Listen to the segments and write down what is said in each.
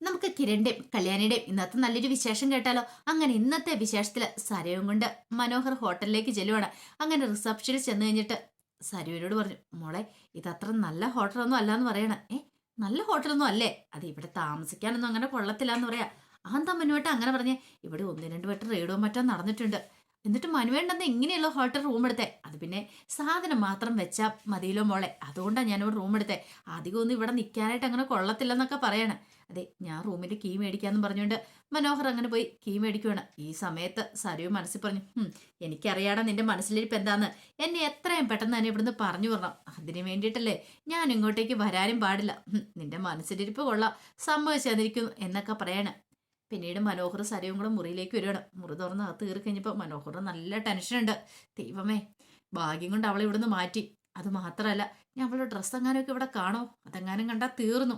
നമുക്ക് കിരണിന്റെയും കല്യാണിയുടെയും ഇന്നത്തെ നല്ലൊരു വിശേഷം കേട്ടാലോ? അങ്ങനെ ഇന്നത്തെ വിശേഷത്തിൽ സരയും കൊണ്ട് മനോഹർ ഹോട്ടലിലേക്ക് ചെല്ലുവാണ്. അങ്ങനെ റിസപ്ഷനിൽ ചെന്ന് കഴിഞ്ഞിട്ട് സരുവിനോട് പറഞ്ഞു മോളെ ഇതത്ര നല്ല ഹോട്ടലൊന്നും അല്ലാന്ന് പറയണം. ഏ നല്ല ഹോട്ടലൊന്നും അല്ലേ? അത് ഇവിടെ താമസിക്കാനൊന്നും അങ്ങനെ കൊള്ളത്തില്ല എന്ന് പറയാ. അതെന്താ മനുവേട്ട അങ്ങനെ പറഞ്ഞേ ഇവിടെ ഒന്ന് രണ്ട് വട്ടം റെയ്ഡോ മറ്റോ നടന്നിട്ടുണ്ട്. എന്നിട്ട് മനുവേണ്ടെന്ന് ഇങ്ങനെയുള്ള ഹോട്ടൽ റൂം എടുത്തേ? അത് പിന്നെ സാധനം മാത്രം വെച്ചാൽ മതിയിലോ മോളെ. അതുകൊണ്ടാണ് ഞാനിവിടെ റൂം എടുത്തേ. അധികം ഒന്നും ഇവിടെ നിൽക്കാനായിട്ട് അങ്ങനെ കൊള്ളത്തില്ലെന്നൊക്കെ പറയണേ. അതെ ഞാൻ റൂമിന്റെ കീ മേടിക്കാന്ന് പറഞ്ഞുകൊണ്ട് മനോഹർ അങ്ങനെ പോയി കീ മേടിക്കുവാണ്. ഈ സമയത്ത് സരയു മനസ്സിൽ പറഞ്ഞു "ഹും, എനിക്കറിയാടാ നിന്റെ മനസ്സിലിരിപ്പ് എന്താന്ന്. എന്നെ എത്രയും പെട്ടെന്ന് തന്നെ ഇവിടുന്ന് പറഞ്ഞു വരണം അതിന് വേണ്ടിയിട്ടല്ലേ ഞാൻ ഇങ്ങോട്ടേക്ക് വരാനും പാടില്ല. നിന്റെ മനസ്സിലിരിപ്പ് കൊള്ളാം. സംഭവിച്ചതിരിക്കുന്നു എന്നൊക്കെ പറയാണ്. പിന്നീട് മനോഹർ സരയും കൂടെ മുറിയിലേക്ക് വരികയാണ്. മുറി തുറന്ന് അകത്ത് കയറി കഴിഞ്ഞപ്പോൾ മനോഹർ നല്ല ടെൻഷനുണ്ട് ദൈവമേ ഭാഗ്യം കൊണ്ട് അവളെ ഇവിടുന്ന് മാറ്റി. അത് മാത്രമല്ല ഞാൻ അവളുടെ ഡ്രസ്സ് എങ്ങാനൊക്കെ ഇവിടെ കാണോ? അതെങ്ങാനും കണ്ടാൽ തീർന്നു.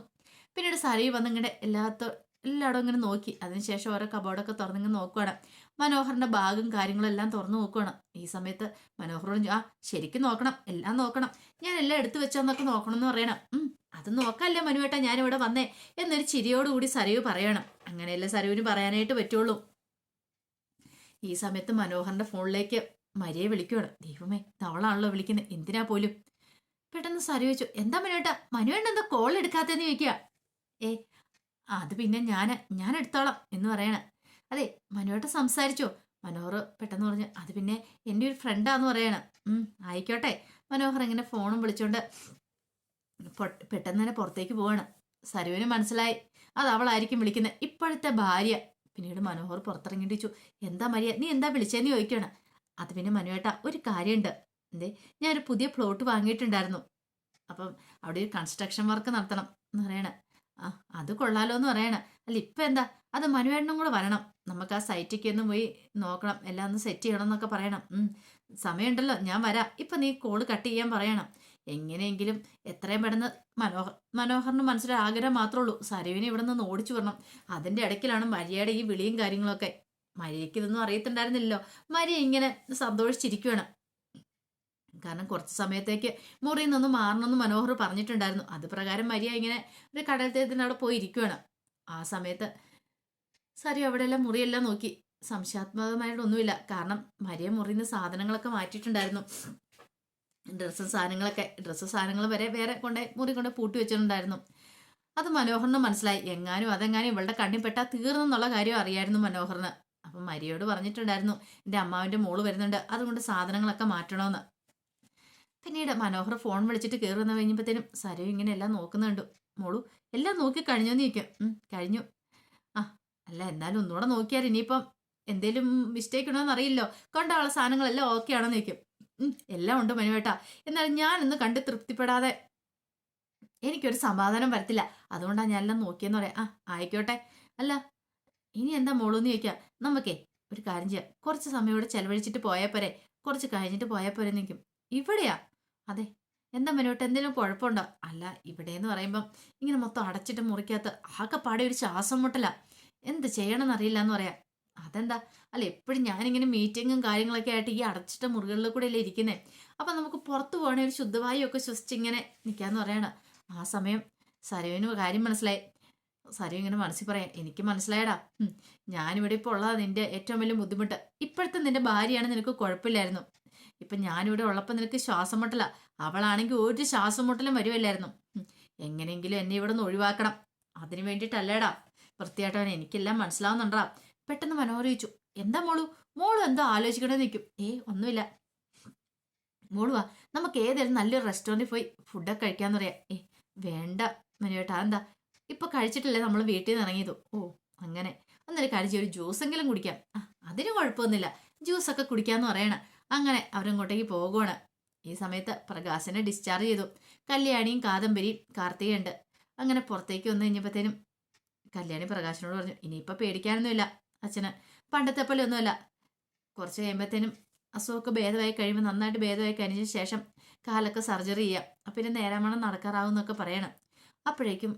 പിന്നീട് സരയും വന്ന് ഇങ്ങനെ എല്ലാത്ത എല്ലായിടും ഇങ്ങനെ നോക്കി. അതിനുശേഷം ഓരോ കബോർഡൊക്കെ തുറന്നിങ്ങനെ നോക്കുവാണ്. മനോഹറിന്റെ ഭാഗം കാര്യങ്ങളും എല്ലാം തുറന്നു നോക്കുവാണ്. ഈ സമയത്ത് മനോഹറോട് ആ ശരിക്കും നോക്കണം. എല്ലാം നോക്കണം. ഞാൻ എല്ലാം എടുത്തു വെച്ചോന്നൊക്കെ നോക്കണം എന്ന് പറയണം. ഉം അത് നോക്കല്ലേ മനുവേട്ട ഞാനിവിടെ വന്നേ. എന്നൊരു ചിരിയോടുകൂടി സരയു പറയണം. അങ്ങനെയല്ലേ സരയുവിന് പറയാനായിട്ട് പറ്റുള്ളൂ. ഈ സമയത്ത് മനോഹറിന്റെ ഫോണിലേക്ക് മരിയെ വിളിക്കുവാണ്. ദൈവമേ തവളാണല്ലോ വിളിക്കുന്നത് എന്തിനാ പോലും? പെട്ടെന്ന് സരയു ചോദിച്ചു എന്താ മനുവേട്ട മനുവേണ്ട എന്താ കോൾ എടുക്കാത്തെന്ന് ചോദിക്കുക ഏ അത് പിന്നെ ഞാൻ ഞാൻ എടുത്തോളാം എന്ന് പറയണ. അതെ മനുവേട്ട സംസാരിച്ചോ? മനോഹർ പെട്ടെന്ന് പറഞ്ഞു അത് പിന്നെ എന്റെ ഒരു ഫ്രണ്ടാന്ന് പറയണം. ആയിക്കോട്ടെ. മനോഹർ ഇങ്ങനെ ഫോണും വിളിച്ചോണ്ട് പൊ- പെട്ടെന്ന് തന്നെ പുറത്തേക്ക് പോവാണ്. സരുവിന് മനസ്സിലായി. അത് അവളായിരിക്കും വിളിക്കുന്നത് ഇപ്പോഴത്തെ ഭാര്യ. പിന്നീട് മനോഹർ പുറത്തിറങ്ങിയിട്ട് എന്താ മരിയ? നീ എന്താ വിളിച്ചതെന്ന് ചോദിക്കണം അത് പിന്നെ മനുവേട്ട ഒരു കാര്യമുണ്ട്. എന്തേ ഞാനൊരു പുതിയ പ്ലോട്ട് വാങ്ങിയിട്ടുണ്ടായിരുന്നു. അപ്പം അവിടെ ഒരു കൺസ്ട്രക്ഷൻ വർക്ക് നടത്തണം എന്ന് പറയണ. ആ അത് കൊള്ളാലോ എന്ന് പറയണ. അല്ല ഇപ്പം എന്താ? അത് മനുവേട്ടനും കൂടെ വരണം. നമുക്ക് ആ സൈറ്റിലേക്ക് ഒന്ന് പോയി നോക്കണം. എല്ലാം ഒന്ന് സെറ്റ് ചെയ്യണം എന്നൊക്കെ പറയണം. സമയമുണ്ടല്ലോ. ഞാൻ വരാം. ഇപ്പം നീ കോൾ കട്ട് ചെയ്യാൻ പറയണം. എങ്ങനെയെങ്കിലും എത്രയും പെട്ടെന്ന് മനോഹർ മനോഹറിന് മനസ്സിലൊരു ആഗ്രഹം മാത്രമേ ഉള്ളൂ. സരുവിനെ ഇവിടെ നിന്ന് ഓടിച്ചു വരണം അതിന്റെ ഇടയ്ക്കിലാണ് മരിയയുടെ ഈ വിളിയും കാര്യങ്ങളൊക്കെ. മരിയയ്ക്ക് ഇതൊന്നും അറിയത്തുണ്ടായിരുന്നില്ലല്ലോ. മരിയ ഇങ്ങനെ സന്തോഷിച്ചിരിക്കുകയാണ് കാരണം കുറച്ച് സമയത്തേക്ക് മുറിയിൽ നിന്നൊന്ന് മാറണമെന്ന് മനോഹർ പറഞ്ഞിട്ടുണ്ടായിരുന്നു. അത് പ്രകാരം മരിയ ഇങ്ങനെ ഒരു കടലത്തേത്തിന് അവിടെ പോയി ഇരിക്കുകയാണ് ആ സമയത്ത് സരി അവിടെയെല്ലാം മുറിയെല്ലാം നോക്കി. സംശയാത്മകമായിട്ടൊന്നുമില്ല. കാരണം മരിയ മുറിയിൽ നിന്ന് സാധനങ്ങളൊക്കെ മാറ്റിയിട്ടുണ്ടായിരുന്നു. ഡ്രസ്സും സാധനങ്ങളൊക്കെ ഡ്രസ്സ് സാധനങ്ങൾ വരെ വേറെ കൊണ്ട് മുറി കൊണ്ട് പൂട്ടി വെച്ചിട്ടുണ്ടായിരുന്നു. അത് മനോഹറിന് മനസ്സിലായി. എങ്ങാനും അതെങ്ങാനും ഇവളുടെ കണ്ണിൽ പെട്ടാൽ തീർന്നെന്നുള്ള കാര്യം അറിയായിരുന്നു മനോഹറിന്. അപ്പം മരിയോട് പറഞ്ഞിട്ടുണ്ടായിരുന്നു എന്റെ അമ്മാവിന്റെ മോൾ വരുന്നുണ്ട് അതുകൊണ്ട് സാധനങ്ങളൊക്കെ മാറ്റണമെന്ന് പിന്നീട് മനോഹർ ഫോൺ വിളിച്ചിട്ട് കയറി വന്ന് കഴിഞ്ഞപ്പോഴത്തേനും സരു ഇങ്ങനെ എല്ലാം നോക്കുന്നുണ്ട്. മോളു എല്ലാം നോക്കി കഴിഞ്ഞോന്ന് ചോദിക്കും കഴിഞ്ഞു. ആ അല്ല എന്നാലും ഒന്നുകൂടെ നോക്കിയാൽ ഇനിയിപ്പം എന്തേലും മിസ്റ്റേക്ക് ഉണ്ടോ എന്നറിയില്ലോ കണ്ട സാധനങ്ങളെല്ലാം ഓക്കെ ആണെന്ന് ചോദിക്കും. "ഉം, എല്ലാം ഉണ്ട് മനുവേട്ടാ. ഞാൻ ഇന്ന് കണ്ട് തൃപ്തിപ്പെടാതെ എനിക്കൊരു സമാധാനം വരത്തില്ല. അതുകൊണ്ടാണ് ഞാൻ എല്ലാം നോക്കിയെന്ന് പറയാം. ആ ആയിക്കോട്ടെ. അല്ല ഇനി എന്താ മോളൂന്ന് ചോദിക്കാം? നമുക്കേ ഒരു കാര്യം ചെയ്യാം. കുറച്ച് സമയം ഇവിടെ ചെലവഴിച്ചിട്ട് പോയാൽ പോരെ. കുറച്ച് കഴിഞ്ഞിട്ട് പോയാൽ പോരെ നിൽക്കും ഇവിടെയാ? അതെ. എന്താ മനുവേട്ട എന്തെങ്കിലും കുഴപ്പമുണ്ടോ? അല്ല ഇവിടെ എന്ന് പറയുമ്പം ഇങ്ങനെ മൊത്തം അടച്ചിട്ട് മുറിക്കകത്ത് ആകെപ്പാടെ ഒരു ശ്വാസം മുട്ടല. എന്ത് ചെയ്യണമെന്ന് അറിയില്ല എന്ന് പറയാം. അതെന്താ? അല്ല എപ്പോഴും ഞാനിങ്ങനെ മീറ്റിങ്ങും കാര്യങ്ങളൊക്കെ ആയിട്ട് ഈ അടച്ചിട്ട മുറികളിൽ കൂടെ അല്ലേ ഇരിക്കുന്നത് അപ്പം നമുക്ക് പുറത്ത് പോകണേ ഒരു ശുദ്ധവായു ഒക്കെ ശ്വസിച്ച് ഇങ്ങനെ നിൽക്കാന്ന് പറയണം. ആ സമയം സരവിന് കാര്യം മനസ്സിലായി. സരു ഇങ്ങനെ മനസ്സിൽ പറയാം എനിക്ക് മനസ്സിലായടാ. ഞാനിവിടെ ഇപ്പോൾ ഉള്ളതാണ് നിന്റെ ഏറ്റവും വലിയ ബുദ്ധിമുട്ട്. ഇപ്പോഴത്തെ നിന്റെ ഭാര്യയാണ് നിനക്ക് കുഴപ്പമില്ലായിരുന്നു. ഇപ്പം ഞാനിവിടെ ഉള്ളപ്പോൾ നിനക്ക് ശ്വാസം മുട്ടല. അവളാണെങ്കിൽ ഒരു ശ്വാസം മുട്ടലും വരുമല്ലായിരുന്നു എങ്ങനെയെങ്കിലും എന്നെ ഇവിടെ നിന്ന് ഒഴിവാക്കണം. അതിനു വേണ്ടിയിട്ടല്ലേടാ. വൃത്തിയായിട്ടവൻ എനിക്കെല്ലാം മനസ്സിലാവുന്നുണ്ടാ. പെട്ടെന്ന് മനോഹരിച്ചു. എന്താ മോളു? മോളു എന്താ ആലോചിക്കണേ നിൽക്കും ഏ ഒന്നുമില്ല. മോളുവാ നമുക്ക് ഏതായാലും നല്ലൊരു റെസ്റ്റോറന്റിൽ പോയി ഫുഡൊക്കെ കഴിക്കാന്ന് പറയാം. ഏ വേണ്ട മനുവേട്ടാ എന്താ ഇപ്പൊ കഴിച്ചിട്ടല്ലേ നമ്മൾ വീട്ടിൽ നിന്ന് ഇറങ്ങിയത്? ഓ അങ്ങനെ. ഒന്നൊരു കഴിച്ച് ഒരു ജ്യൂസ് എങ്കിലും കുടിക്കാം. ആ അതിന് കുഴപ്പമൊന്നുമില്ല. ജ്യൂസൊക്കെ കുടിക്കാന്ന് പറയണം. അങ്ങനെ അവരങ്ങോട്ടേക്ക് പോകുവാണ് ഈ സമയത്ത് പ്രകാശനെ ഡിസ്ചാർജ് ചെയ്തു. കല്യാണിയും കാദംബരിയും കാർത്തികയുണ്ട്. അങ്ങനെ പുറത്തേക്ക് വന്നു കഴിഞ്ഞപ്പോഴത്തേനും കല്യാണി പ്രകാശനോട് പറഞ്ഞു ഇനിയിപ്പോൾ പേടിക്കാനൊന്നുമില്ല. അച്ഛന്. പണ്ടത്തെ പോലെ ഒന്നുമല്ല കുറച്ച് കഴിയുമ്പോഴത്തേനും അസുഖമൊക്കെ ഭേദമായി കഴിയുമ്പോൾ നന്നായിട്ട് ഭേദമായി കഴിഞ്ഞ ശേഷം കാലൊക്കെ സർജറി ചെയ്യാം. അപ്പം പിന്നെ നേരാമണം നടക്കാറാവും എന്നൊക്കെ പറയണം. അപ്പോഴേക്കും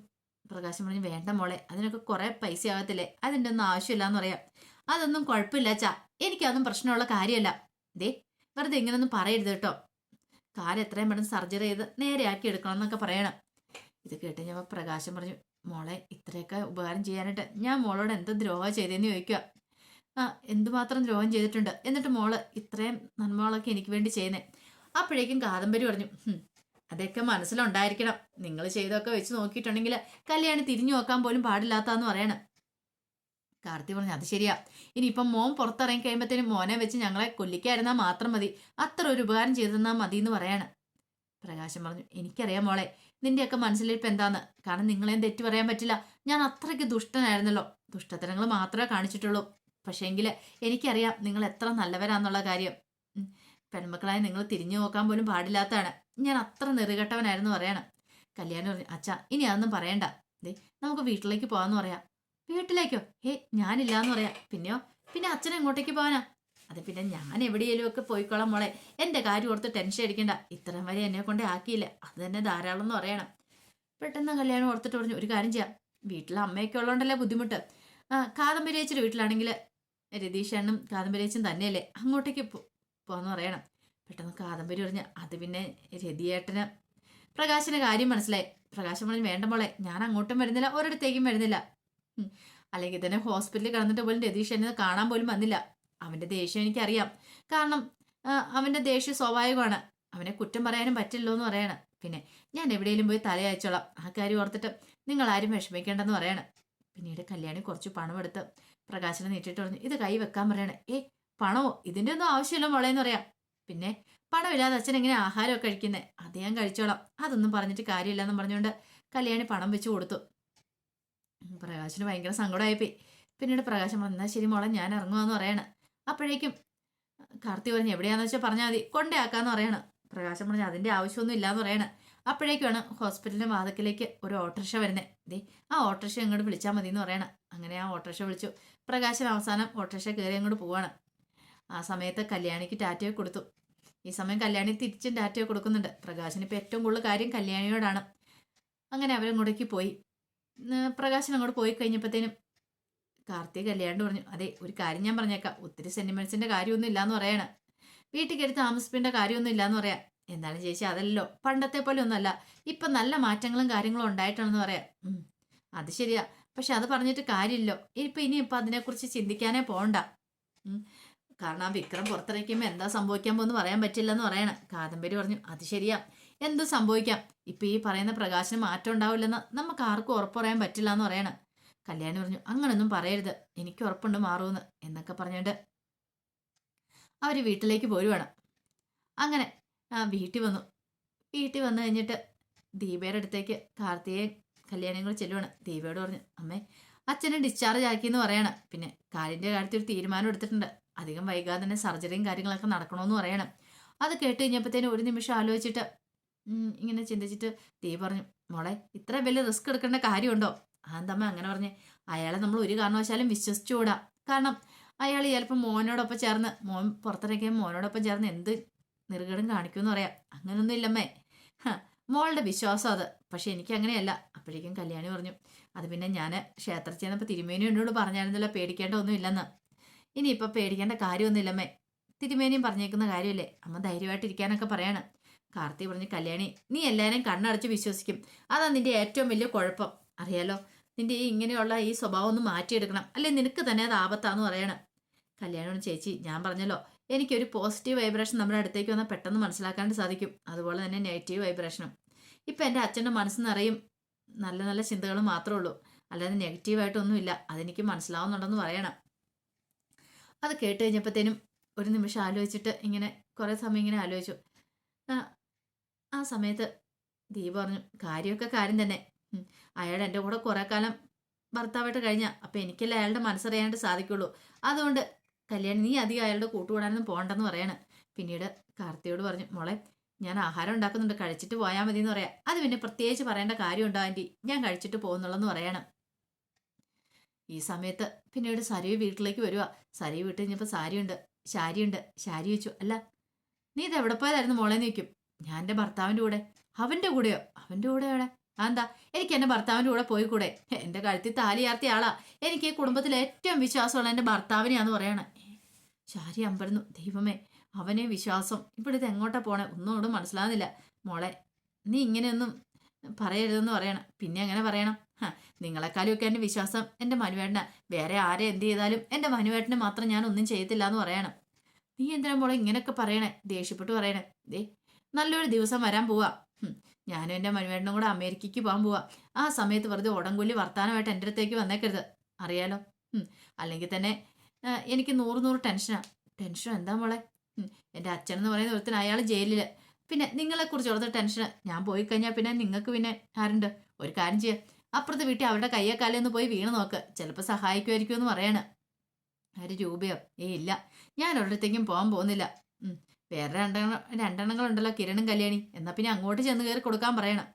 പ്രകാശം പറഞ്ഞു വേണ്ട മോളെ അതിനൊക്കെ കുറേ പൈസ ആകത്തില്ലേ അതിന്റെ ഒന്നും ആവശ്യമില്ല എന്ന് പറയാം. അതൊന്നും കുഴപ്പമില്ല അച്ഛാ. എനിക്കതൊന്നും പ്രശ്നമുള്ള കാര്യമല്ല. ദേ വെറുതെ ഇങ്ങനൊന്നും പറയരുത് കേട്ടോ. കാൽ എത്രയും പെട്ടെന്ന് സർജറി ചെയ്ത് നേരെയാക്കി എടുക്കണം എന്നൊക്കെ പറയണം. ഇത് കേട്ട് ഞാൻ പ്രകാശം പറഞ്ഞു മോളെ ഇത്രയൊക്കെ ഉപകാരം ചെയ്യാനായിട്ട് ഞാൻ മോളോട് എന്ത് ദ്രോഹം ചെയ്തതെന്ന് ചോദിക്കുക. ആ എന്തുമാത്രം ദ്രോഹം ചെയ്തിട്ടുണ്ട്? എന്നിട്ട് മോൾ ഇത്രയും നന്മകളൊക്കെ എനിക്ക് വേണ്ടി ചെയ്യുന്നേ. അപ്പോഴേക്കും കാദംബരി പറഞ്ഞു "ഹും, അതൊക്കെ മനസ്സിലുണ്ടായിരിക്കണം. നിങ്ങൾ ചെയ്തൊക്കെ വെച്ച് നോക്കിയിട്ടുണ്ടെങ്കിൽ കല്യാണി തിരിഞ്ഞു നോക്കാൻ പോലും പാടില്ലാത്താന്ന് പറയണം. കാർത്തി പറഞ്ഞു അത് ശരിയാ. ഇനിയിപ്പം മോൻ പുറത്തിറങ്ങി കഴിയുമ്പോഴത്തേനും മോനെ വെച്ച് ഞങ്ങളെ കൊല്ലിക്കായിരുന്നാൽ മാത്രം മതി. അത്ര ഒരു ഉപകാരം ചെയ്തു തന്നാൽ മതി എന്ന് പറയാണ്. പ്രകാശം പറഞ്ഞു എനിക്കറിയാം മോളെ നിന്റെയൊക്കെ മനസ്സിലിരിപ്പ് എന്താന്ന്? കാരണം നിങ്ങളെയും തെറ്റു പറയാൻ പറ്റില്ല. ഞാൻ അത്രയ്ക്ക് ദുഷ്ടനായിരുന്നല്ലോ. ദുഷ്ടത്തരങ്ങൾ മാത്രമേ കാണിച്ചിട്ടുള്ളൂ. പക്ഷേങ്കിൽ എനിക്കറിയാം നിങ്ങൾ എത്ര നല്ലവരാന്നുള്ള കാര്യം. പെൺമക്കളായ നിങ്ങൾ തിരിഞ്ഞു നോക്കാൻ പോലും പാടില്ലാത്തതാണ്. ഞാൻ അത്ര നെറുകെട്ടവനായിരുന്നു പറയണം. കല്യാണം പറഞ്ഞു അച്ഛാ ഇനി അതൊന്നും പറയണ്ട. ദേ നമുക്ക് വീട്ടിലേക്ക് പോകാന്ന് പറയാം. വീട്ടിലേക്കോ? ഹേ ഞാനില്ലാന്ന് പറയാം. പിന്നെയോ? പിന്നെ അച്ഛൻ എങ്ങോട്ടേക്ക് പോകാനാ അത് പിന്നെ ഞാൻ എവിടെയെങ്കിലുമൊക്കെ പോയിക്കോളാം മോളെ. എന്റെ കാര്യം ഓർത്ത് ടെൻഷൻ അടിക്കണ്ട. ഇത്രയും വരെ എന്നെ കൊണ്ട് ആക്കിയില്ല. അത് തന്നെ ധാരാളം എന്ന് പറയണം. പെട്ടെന്ന് കല്യാണം ഓർത്തിട്ട് പറഞ്ഞു ഒരു കാര്യം ചെയ്യാം. വീട്ടിൽ അമ്മയൊക്കെ ഉള്ളതുകൊണ്ടല്ലേ ബുദ്ധിമുട്ട്? ആ കാദംബരി ചേച്ചിയുടെ വീട്ടിലാണെങ്കിൽ രതീഷണ്ണും കാദംബരിയച്ചും തന്നെയല്ലേ? അങ്ങോട്ടേക്ക് പോ- പോന്ന് പറയണം. പെട്ടെന്ന് കാദംബരി പറഞ്ഞു അത് പിന്നെ രതിയേട്ടന് പ്രകാശിന് കാര്യം മനസ്സിലായി. പ്രകാശം പറഞ്ഞ് വേണ്ട മോളെ ഞാൻ അങ്ങോട്ടും വരുന്നില്ല ഒരിടത്തേക്കും വരുന്നില്ല. അല്ലെങ്കിൽ തന്നെ ഹോസ്പിറ്റലിൽ കിടന്നിട്ട് പോലും രതീഷ് എന്നെ കാണാൻ പോലും വന്നില്ല. അവന്റെ ദേഷ്യം എനിക്കറിയാം. കാരണം അവന്റെ ദേഷ്യം സ്വാഭാവികമാണ്. അവനെ കുറ്റം പറയാനും പറ്റില്ലോ എന്ന് പറയാണ്. പിന്നെ ഞാൻ എവിടെയെങ്കിലും പോയി തല അയച്ചോളാം. ആ കാര്യം ഓർത്തിട്ട് നിങ്ങൾ ആരും വിഷമിക്കേണ്ടെന്ന് പറയാണ്. പിന്നീട് കല്യാണി കുറച്ച് പണം എടുത്ത് പ്രകാശനെ നീട്ടിട്ട് പറഞ്ഞു ഇത് കൈ വെക്കാൻ പറയാണ്. ഏ പണമോ? ഇതിന്റെ ഒന്നും ആവശ്യമില്ല മോളെ എന്ന് പറയാം. പിന്നെ പണമില്ലാതെ അച്ഛൻ എങ്ങനെ ആഹാരമൊക്കെ കഴിക്കുന്നത് അത് ഞാൻ കഴിച്ചോളാം. അതൊന്നും പറഞ്ഞിട്ട് കാര്യമില്ലെന്ന് പറഞ്ഞുകൊണ്ട് കല്യാണി പണം വെച്ച് കൊടുത്തു. പ്രകാശിന് ഭയങ്കര സങ്കടമായിപ്പോയി. പിന്നീട് പ്രകാശം പറഞ്ഞു "എന്നാ ശരി മോളെ ഞാൻ ഇറങ്ങുവാന്ന് പറയാണ്. അപ്പോഴേക്കും കാർത്തി പറഞ്ഞു എവിടെയാന്ന് വെച്ചാൽ പറഞ്ഞാൽ മതി. കൊണ്ടേയാക്കാന്ന് പറയണം. പ്രകാശം പറഞ്ഞു അതിന്റെ ആവശ്യമൊന്നും ഇല്ലാന്ന് പറയണം. അപ്പോഴേക്കാണ് ഹോസ്പിറ്റലിന്റെ വാതക്കിലേക്ക് ഒരു ഓട്ടോറിക്ഷ വരുന്നത് ദേ ആ ഓട്ടോറിക്ഷ ഇങ്ങോട്ട് വിളിച്ചാൽ മതി എന്ന് പറയണം. അങ്ങനെ ആ ഓട്ടോറിക്ഷ വിളിച്ചു. പ്രകാശൻ അവസാനം ഓട്ടോറിക്ഷ കയറി അങ്ങോട്ട് പോവാണ്. ആ സമയത്ത് കല്യാണിക്ക് ടാറ്റയെ കൊടുത്തു. ഈ സമയം കല്യാണി തിരിച്ചും ടാറ്റയെ കൊടുക്കുന്നുണ്ട്. പ്രകാശന് ഇപ്പം ഏറ്റവും കൂടുതൽ കാര്യം കല്യാണിയോടാണ്. അങ്ങനെ അവരങ്ങോട്ടേക്ക് പോയി. പ്രകാശൻ അങ്ങോട്ട് പോയി കഴിഞ്ഞപ്പോഴത്തേനും കാർത്തിക് കല്യാണ്ട് പറഞ്ഞു അതെ ഒരു കാര്യം ഞാൻ പറഞ്ഞേക്കാം. ഒത്തിരി സെന്റിമെന്റ്സിന്റെ കാര്യമൊന്നും ഇല്ലാന്ന് പറയാണ്. കയറി താമസിപ്പിക്കേണ്ട കാര്യമൊന്നും ഇല്ലാന്ന് പറയാം. എന്താണ് ചേച്ചി അതല്ലോ പണ്ടത്തെ പോലെ ഒന്നല്ല. ഇപ്പൊ നല്ല മാറ്റങ്ങളും കാര്യങ്ങളും ഉണ്ടായിട്ടാണെന്ന് പറയാം. അത് ശരിയാ. പക്ഷെ അത് പറഞ്ഞിട്ട് കാര്യമില്ലോ. ഇപ്പൊ ഇനി ഇപ്പൊ അതിനെക്കുറിച്ച് ചിന്തിക്കാനേ പോണ്ട. കാരണം ആ വിക്രം പുറത്തിറക്കുമ്പോൾ എന്താ സംഭവിക്കാൻ പോകുന്നു പറയാൻ പറ്റില്ലെന്ന് പറയണം. കാദംബരി പറഞ്ഞു അത് ശരിയാ. എന്ത് സംഭവിക്കാം. ഇപ്പൊ ഈ പറയുന്ന പ്രകാശനം മാറ്റം ഉണ്ടാവില്ലെന്ന് നമുക്ക് ആർക്കും ഉറപ്പ് പറയാൻ പറ്റില്ല എന്ന് പറയണം. കല്യാണി പറഞ്ഞു അങ്ങനൊന്നും പറയരുത്. എനിക്ക് ഉറപ്പുണ്ട് മാറുമെന്ന് എന്നൊക്കെ പറഞ്ഞുകൊണ്ട് അവർ വീട്ടിലേക്ക് പോരുവാണ്. അങ്ങനെ വീട്ടിൽ വന്നു. വീട്ടിൽ വന്നു കഴിഞ്ഞിട്ട് ദീപയുടെ അടുത്തേക്ക് കാർത്തികയെ കല്യാണിയും കൂടെ ചെല്ലുവാണ്. ദീപയോട് പറഞ്ഞു അമ്മേ അച്ഛനെ ഡിസ്ചാർജ് ആക്കിയെന്ന് പറയണം. പിന്നെ കാലിന്റെ കാര്യത്തിൽ ഒരു തീരുമാനം എടുത്തിട്ടുണ്ട്. അധികം വൈകാതെ തന്നെ സർജറിയും കാര്യങ്ങളൊക്കെ നടക്കണമെന്ന് പറയണം. അത് കേട്ട് കഴിഞ്ഞപ്പോഴത്തേനും ഒരു നിമിഷം ആലോചിച്ചിട്ട് ഇങ്ങനെ ചിന്തിച്ചിട്ട് ദീപ പറഞ്ഞു മോളെ ഇത്ര വലിയ റിസ്ക് എടുക്കേണ്ട കാര്യമുണ്ടോ? അതെന്തമ്മ അങ്ങനെ പറഞ്ഞ് അയാളെ നമ്മൾ ഒരു കാരണവശാലും വിശ്വസിച്ചുകൂടാ. കാരണം അയാൾ ചിലപ്പോൾ മോനോടൊപ്പം ചേർന്ന് മോൻ പുറത്തിറക്കിയ മോനോടൊപ്പം ചേർന്ന് എന്ത് നിർഗടം കാണിക്കുമെന്ന് പറയാം. അങ്ങനൊന്നും ഇല്ലമ്മേ. മോളുടെ വിശ്വാസം അത്. പക്ഷെ എനിക്ക് അങ്ങനെയല്ല. അപ്പോഴേക്കും കല്യാണി പറഞ്ഞു അത് പിന്നെ ഞാൻ ക്ഷേത്രത്തിൽ ചെന്നപ്പോൾ തിരുമേനി എന്നോട് പറഞ്ഞായിരുന്നല്ലോ പേടിക്കേണ്ട ഒന്നും ഇല്ലെന്ന്. ഇനിയിപ്പോൾ പേടിക്കേണ്ട കാര്യമൊന്നുമില്ലമ്മേ തിരുമേനിയും പറഞ്ഞേക്കുന്ന കാര്യമല്ലേ? അമ്മ ധൈര്യമായിട്ടിരിക്കാനൊക്കെ പറയാണ്. കാർത്തി പറഞ്ഞു കല്യാണി നീ എല്ലാവരെയും കണ്ണടച്ച് വിശ്വസിക്കും. അതാ നിന്റെ ഏറ്റവും വലിയ കുഴപ്പം. അറിയാലോ? നിന്റെ ഈ ഇങ്ങനെയുള്ള ഈ സ്വഭാവം ഒന്ന് മാറ്റിയെടുക്കണം. അല്ലെ നിനക്ക് തന്നെ അത് ആപത്താന്ന് പറയണം. കല്യാണം ചേച്ചി ഞാൻ പറഞ്ഞല്ലോ എനിക്കൊരു പോസിറ്റീവ് വൈബ്രേഷൻ നമ്മുടെ അടുത്തേക്ക് വന്നാൽ പെട്ടെന്ന് മനസ്സിലാക്കാണ്ട് സാധിക്കും. അതുപോലെ തന്നെ നെഗറ്റീവ് വൈബ്രേഷനും ഇപ്പം എന്റെ അച്ഛന്റെ മനസ്സ് നിറയും. നല്ല നല്ല ചിന്തകൾ മാത്രമേ ഉള്ളൂ. അല്ലാതെ നെഗറ്റീവായിട്ടൊന്നുമില്ല അതെനിക്ക് മനസ്സിലാവുന്നുണ്ടെന്ന് പറയണം. അത് കേട്ട് കഴിഞ്ഞപ്പോഴത്തേനും ഒരു നിമിഷം ആലോചിച്ചിട്ട് ഇങ്ങനെ കുറേ സമയം ഇങ്ങനെ ആലോചിച്ചു. ആ, സമയത്ത് ദീപ പറഞ്ഞു കാര്യമൊക്കെ കാര്യം തന്നെ. അയാൾ എന്റെ കൂടെ കുറേ കാലം ഭർത്താവായിട്ട് കഴിഞ്ഞ. അപ്പം എനിക്കല്ലേ അയാളുടെ മനസ്സറിയാനായിട്ട് സാധിക്കുള്ളൂ. അതുകൊണ്ട് കല്യാണി നീ അധികം അയാളുടെ കൂട്ടുകൂടാനൊന്നും പോകണ്ടെന്ന് പറയാണ്. പിന്നീട് കാർത്തിയോട് പറഞ്ഞു മോളെ ഞാൻ ആഹാരം ഉണ്ടാക്കുന്നുണ്ട്. കഴിച്ചിട്ട് പോയാൽ മതി എന്ന് പറയാം. അത് പിന്നെ പ്രത്യേകിച്ച് പറയേണ്ട കാര്യമുണ്ടോ ആന്റി? ഞാൻ കഴിച്ചിട്ട് പോകുന്നുള്ളെന്ന് പറയണം. ഈ സമയത്ത് പിന്നീട് സരി വീട്ടിലേക്ക് വരുക സരി വീട്ടിൽ കഴിഞ്ഞപ്പോൾ സാരിയുണ്ട് ശാരിയുണ്ട്. ശാരി ചോദിച്ചു അല്ല നീ ഇത് എവിടെ പോയതായിരുന്നു മോളെ? നിൽക്കും ഞാൻ എന്റെ ഭർത്താവിന്റെ കൂടെ. അവന്റെ കൂടെയോ? അവന്റെ കൂടെ എവിടെ എന്താ എനിക്ക് എന്റെ ഭർത്താവിന്റെ കൂടെ പോയി കൂടെ എന്റെ കഴുത്തിൽ താലി ആർത്തിയ ആളാ. എനിക്ക് ഈ കുടുംബത്തിൽ ഏറ്റവും വിശ്വാസമുള്ള എന്റെ ഭർത്താവിനെയാന്ന് പറയണേ. ശാരി അമ്പരുന്നു. ദൈവമേ അവനെ വിശ്വാസം. ഇവിടെ ഇത് എങ്ങോട്ടാ പോണേ? ഒന്നും കൂടെ മനസ്സിലാകുന്നില്ല മോളെ നീ ഇങ്ങനെയൊന്നും പറയരുതെന്ന് പറയണം. പിന്നെ അങ്ങനെ പറയണം? നിങ്ങളെക്കാളുമൊക്കെ എന്റെ വിശ്വാസം എന്റെ മനുവേട്ടന. വേറെ ആരെ എന്ത് ചെയ്താലും എന്റെ മനുവേട്ടന് മാത്രം ഞാൻ ഒന്നും ചെയ്യത്തില്ല എന്ന് പറയണം. നീ എന്തിനാ മോളെ ഇങ്ങനെയൊക്കെ പറയണേ? ദേഷ്യപ്പെട്ട് പറയണേ. ദേ നല്ലൊരു ദിവസം വരാൻ പോവാ. ഞാനും എന്റെ മനുവേട്ടനും കൂടെ അമേരിക്കയ്ക്ക് പോകാൻ പോവാ. ആ സമയത്ത് വെറുതെ ഉടങ്കൊല്ലി വർത്താനമായിട്ട് എന്റെ അടുത്തേക്ക് വന്നേക്കരുത്. അറിയാലോ? അല്ലെങ്കിൽ തന്നെ എനിക്ക് നൂറ് നൂറ് ടെൻഷനാണ് ടെൻഷൻ എന്താ മോളെ? എന്റെ അച്ഛൻ എന്ന് പറയുന്ന ഒരുത്തിന് അയാൾ ജയിലിൽ പിന്നെ നിങ്ങളെക്കുറിച്ച് ഉള്ളത് ടെൻഷൻ ഞാൻ പോയി കഴിഞ്ഞാൽ പിന്നെ നിങ്ങൾക്ക് പിന്നെ ആരുണ്ട്? ഒരു കാര്യം ചെയ്യാം. അപ്പുറത്തെ വീട്ടിൽ അവരുടെ കയ്യെ കാലൊന്ന് പോയി വീണ് നോക്ക്. ചിലപ്പോൾ സഹായിക്കുമായിരിക്കും എന്ന് പറയണ. ഒരു രൂപയോ? ഏ ഇല്ല. ഞാൻ ഒരിടത്തേക്കും പോകാൻ പോകുന്നില്ല. വേറെ രണ്ടെണ്ണം രണ്ടെണ്ണങ്ങളുണ്ടല്ലോ കിരണും കല്യാണി. എന്നാ പിന്നെ അങ്ങോട്ട് ചെന്ന് കയറി കൊടുക്കാൻ പറയണം.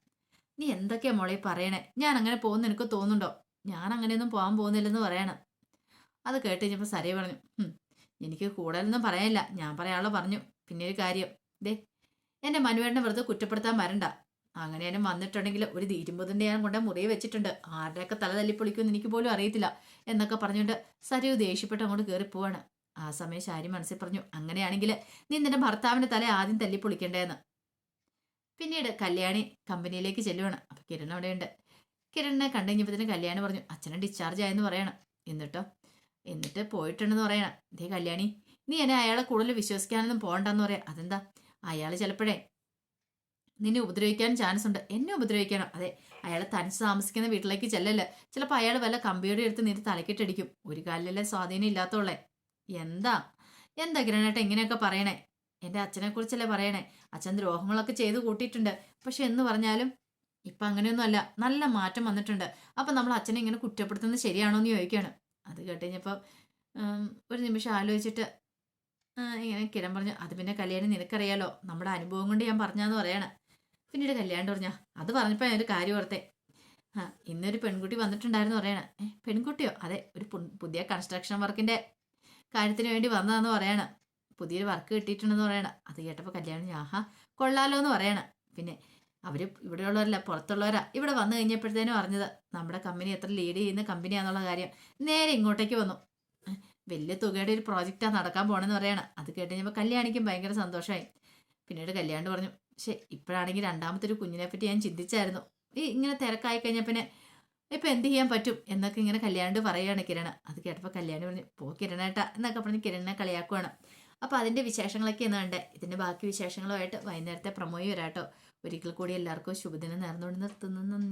നീ എന്തൊക്കെയാ മോളെ പറയണേ? ഞാൻ അങ്ങനെ പോകുന്ന എനിക്ക് തോന്നുന്നുണ്ടോ? ഞാൻ അങ്ങനെയൊന്നും പോകാൻ പോകുന്നില്ലെന്ന് പറയണം. അത് കേട്ട് കഴിഞ്ഞപ്പോൾ സരയെ പറഞ്ഞു "ഉം, എനിക്ക് കൂടുതലൊന്നും പറയാനില്ല. ഞാൻ പറയാനുള്ള പറഞ്ഞു. പിന്നെ ഒരു കാര്യം. ദേ എന്റെ മനുവേട്ടനെ വെറുതെ കുറ്റപ്പെടുത്താൻ വരണ്ട. അങ്ങനെ അങ്ങനെയാലും വന്നിട്ടുണ്ടെങ്കിൽ ഒരു ഇരുമ്പതിന്റെ ഞാൻ കൊണ്ടേ മുറിയെ വെച്ചിട്ടുണ്ട്. ആരുടെയൊക്കെ തല തല്ലിപ്പൊളിക്കുമെന്ന് എനിക്ക് പോലും അറിയത്തില്ല എന്നൊക്കെ പറഞ്ഞുകൊണ്ട് സരയു ദേഷ്യപ്പെട്ട് അങ്ങോട്ട് കയറി പോവാണ്. ആ സമയം ശാരി മനസ്സിൽ പറഞ്ഞു അങ്ങനെയാണെങ്കിൽ നീ നിന്റെ ഭർത്താവിന്റെ തല ആദ്യം തല്ലി പൊളിക്കണ്ടേന്ന് പിന്നീട് കല്യാണി കമ്പനിയിലേക്ക് ചെല്ലുവാണ്. അപ്പൊ കിരൺ അവിടെയുണ്ട്. കിരണിനെ കണ്ടുകഴിഞ്ഞപ്പോ തന്നെ കല്യാണി പറഞ്ഞു അച്ഛനെ ഡിസ്ചാർജ് ആയെന്ന് പറയണം. എന്നിട്ടോ എന്നിട്ട് പോയിട്ടുണ്ടെന്ന് പറയണം. ഇതേ കല്യാണി നീ എന്നെ അയാളെ കൂടുതൽ വിശ്വസിക്കാനൊന്നും പോകണ്ടെന്ന് പറയാം. അതെന്താ? അയാൾ ചിലപ്പോഴേ നിന്നെ ഉപദ്രവിക്കാൻ ചാൻസ് ഉണ്ട്. എന്നെ ഉപദ്രവിക്കണം അതെ അയാൾ തനിച്ച് താമസിക്കുന്ന വീട്ടിലേക്ക് ചെല്ലല്ല. ചിലപ്പോൾ അയാൾ വല്ല കമ്പിയുടെ എടുത്ത് നിന്റെ തലക്കിട്ടടിക്കും ഒരു കാലിലെ സ്വാധീനം ഇല്ലാത്തോളെ. എന്താ? എന്താ കിരണേട്ട ഇങ്ങനെയൊക്കെ പറയണേ? എന്റെ അച്ഛനെ കുറിച്ചല്ലേ പറയണേ? അച്ഛൻ ദ്രോഹങ്ങളൊക്കെ ചെയ്തു കൂട്ടിയിട്ടുണ്ട്. പക്ഷെ എന്ന് പറഞ്ഞാലും ഇപ്പം അങ്ങനെയൊന്നുമല്ല നല്ല മാറ്റം വന്നിട്ടുണ്ട്. അപ്പം നമ്മൾ അച്ഛനെ ഇങ്ങനെ കുറ്റപ്പെടുത്തുന്നത് ശരിയാണോ എന്ന് ചോദിക്കുകയാണ്. അത് കേട്ട് ഒരു നിമിഷം ആലോചിച്ചിട്ട് ഇങ്ങനെ കിരൺ പറഞ്ഞു അത് പിന്നെ കല്യാണി നിനക്കറിയാലോ. നമ്മുടെ അനുഭവം കൊണ്ട് ഞാൻ പറഞ്ഞാന്ന് പറയണ. പിന്നീട് കല്യാണം പറഞ്ഞ അത് പറഞ്ഞപ്പോൾ ഞാനൊരു കാര്യം ഓർത്തെ. ആ ഇന്നൊരു പെൺകുട്ടി വന്നിട്ടുണ്ടായിരുന്നു പറയണ. പെൺകുട്ടിയോ? അതെ ഒരു പുതിയ കൺസ്ട്രക്ഷൻ വർക്കിന്റെ കാര്യത്തിന് വേണ്ടി വന്നതെന്ന് പറയണം. പുതിയൊരു വർക്ക് കിട്ടിയിട്ടുണ്ടെന്ന് പറയണം. അത് കേട്ടപ്പോൾ കല്യാണം ആഹാ കൊള്ളാലോ എന്ന് പറയണം. പിന്നെ അവർ ഇവിടെയുള്ളവരല്ല പുറത്തുള്ളവരാ. ഇവിടെ വന്നു കഴിഞ്ഞപ്പോഴത്തേനും അറിഞ്ഞത് നമ്മുടെ കമ്പനി എത്ര ലീഡ് ചെയ്യുന്ന കമ്പനിയാണെന്നുള്ള കാര്യം. നേരെ ഇങ്ങോട്ടേക്ക് വന്നു. വലിയ തുകയുടെ ഒരു പ്രോജക്റ്റാണ് നടക്കാൻ പോകണമെന്ന് പറയണം. അത് കേട്ട് കഴിഞ്ഞപ്പോൾ കല്യാണിക്കും ഭയങ്കര സന്തോഷമായി. പിന്നീട് കല്യാണ്ട് പറഞ്ഞു പക്ഷേ ഇപ്പോഴാണെങ്കിൽ രണ്ടാമത്തെ ഒരു കുഞ്ഞിനെ പറ്റി ഞാൻ ചിന്തിച്ചായിരുന്നു. ഈ ഇങ്ങനെ തിരക്കായി കഴിഞ്ഞപ്പോൾ പിന്നെ ഇപ്പൊ എന്ത് ചെയ്യാൻ പറ്റും? എന്നൊക്കെ ഇങ്ങനെ കല്യാണ്ട് പറയുകയാണ് കിരൺ അത് കേട്ടപ്പോൾ കല്യാണി പറഞ്ഞു പോ കിരണേട്ടാ എന്നൊക്കെ പറഞ്ഞ് കിരണിനെ കളിയാക്കുവാണ്. അപ്പോൾ അതിന്റെ വിശേഷങ്ങളൊക്കെ എന്ന് വേണ്ടേ ഇതിന്റെ ബാക്കി വിശേഷങ്ങളുമായിട്ട് വൈകുന്നേരത്തെ പ്രമോയി വരാട്ടോ. ഒരിക്കൽ കൂടി എല്ലാവർക്കും ശുഭദിനം നേർന്നുകൊണ്ട് നിർത്തുന്നു. നന്ദി.